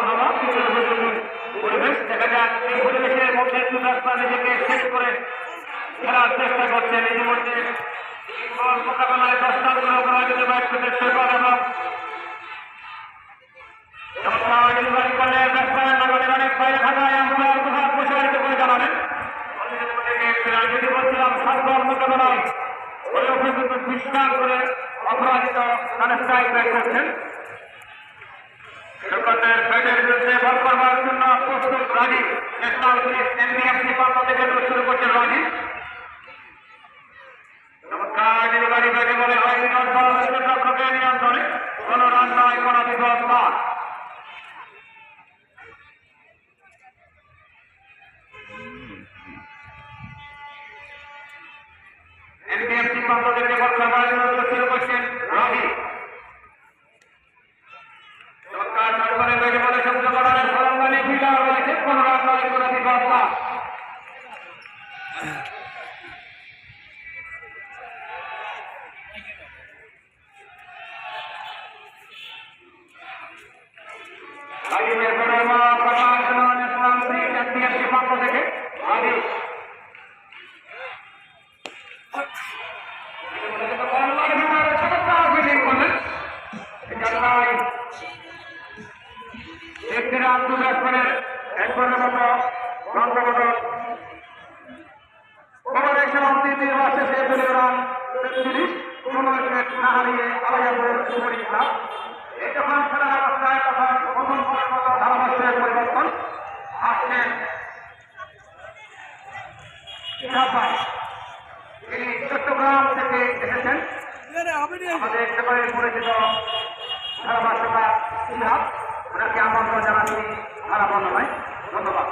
অভাব কিছু উপযোগী পরিবেশ দেখা যাক এই পরিবেশের মধ্যে সুদাসপা নিজেকে শেষ করে খেলার চেষ্টা করছেন ইতিমধ্যে বল মোকাবেলায় দশটা গুলো করা যেতে পারছে শেখর এবং ডেলিভারি করলে ব্যাটসম্যান নগরের অনেক বাইরে থাকায় আম্পায়ার প্রভাব প্রসারিত করে জানালেন যদি বলছিলাম সাত মোকাবেলায় ওই অভিযোগ বিশ্রাম করে অপরাজিত রান স্ট্রাইক ব্যাট করছেন সরকারের ব্যাটের বিরুদ্ধে বল করবার জন্য প্রস্তুত রাজি। ন্যাশনাল পুলিশ এনবিএফসি পক্ষ থেকে শুরু করছেন রাজি? নয় এনবিএফসি পক্ষ থেকে বল করবার জন্য শুরু করছেন রাজি চমৎকার সরকারের ব্যাটে বলে শব্দ করার ফলঙ্গানে ফিল্ডার রয়েছে কোনো রান নয় কোনো বিপদ নয় রাজীবের প্রণাম প্রকাশ ন্যাশনাল এনবিএফসি পক্ষ থেকে ব্যক্তিরা আব্দুল রাজমানের একবারের মতো গন্তব্য খবরের সমাপ্তি নির্বাচন শেষে দলীয় রান তেত্রিশ এই খেলার অবস্থায় তখন আমাদের সেবারে পরিচিত ধারাভাষ্যকার ইহাব ওনাকে আমন্ত্রণ জানাচ্ছি ধারাবর্ণনায় ধন্যবাদ।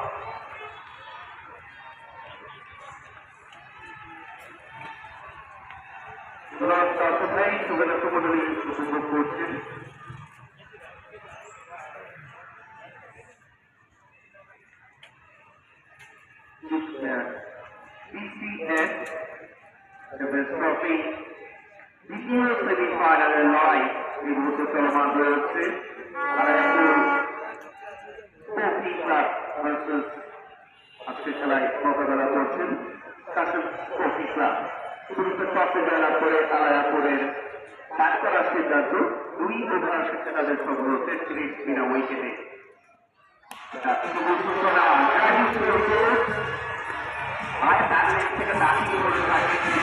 কোথায় শুভেচ্ছা মন্ডলী উপভোগ করছেন BCS Champions Trophy দ্বিতীয় সেমিফাইনালের লড়াই এই মুহূর্তে চলমান রয়েছে আজকে খেলায় মোকাবেলা করছেন কাশেম কফি ক্লাব শুরুতে টসে করে আলায়াপুরের ব্যাট করার সিদ্ধান্ত দুই ওভার শেষে তাদের সংগ্রহ তেত্রিশ বিনা উইকেটে তার থেকে দাঁড়িয়ে করে থেকে